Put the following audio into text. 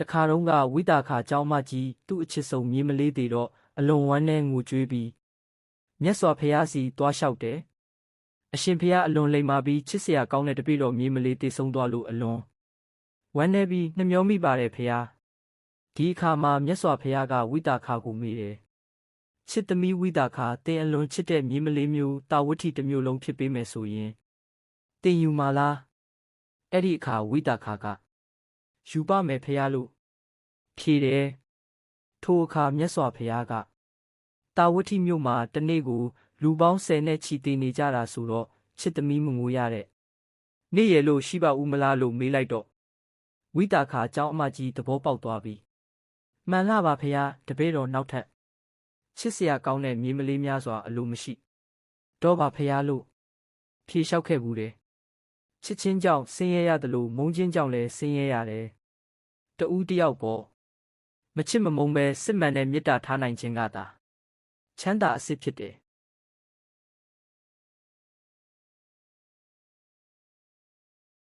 တခါတုန်းကဝိတာခါเจ้าမကြီးသူ့အချစ်ဆုံးမြေးမလေးသေးတော့အလွန်ဝမ်းနဲ့ငိုကြွေးပြီးမြတ်စွာဘုရားစီတွားလျှောက်တယ်အရှင်ဘုရားအလွန်လိမ္မာပြီးချစ်စရာကောင်းတဲ့တပည့်တော်မြေးမလေးတည်ဆုံးသွားလို့အလွန်ဝမ်းနေပြီးနှမျောမိပါတယ်ဘုရားဒီအခါမှာမြတ်စွာဘုရားကဝိတာခါကိုမေးတယ်ချစ်သမီးဝိတာခါတင်အလွန်ချစ်တဲ့မြေးမလေးမျိုးတာဝတိတစ်မျိုးလုံးဖြစ်ပေးမယ်ဆိုရင်တင်ယူမာလားအဲ့ဒီအခါဝိတာခါက ယူပါမယ်ဖះလို့ဖြေတယ်ထိုအခါမြတ်စွာဘုရားကတာဝတိမြို့မှာတနေ့ကို လူပေါင်း10နဲ့ချီတည်နေကြတာဆိုတော့ချစ်သမီးမငိုရတဲ့နေ့ရလို့ရှိပါဦးမလားလို့မေးလိုက်တော့ဝိတာခါအကြောင်းအမကြီးသဘောပေါက်သွားပြီမှန်လားပါဖះတပည့်တော်နောက်ထပ်ချစ်စရာကောင်းတဲ့မြေးမလေးများစွာအလိုမရှိတော့ပါဖះလို့ဖြေလျှောက်ခဲ့ဘူးတယ်ချစ်ချင်းကြောင့်ဆင်းရဲရတယ်လို့မုန်းချင်းကြောင့်လည်းဆင်းရဲရတယ် တဦးတယောက်ပေါ့မချစ်မမုန်းပဲစစ်မှန်တဲ့မေတ္တာထားနိုင်ခြင်းကသာချမ်းသာအစစ်ဖြစ်တယ်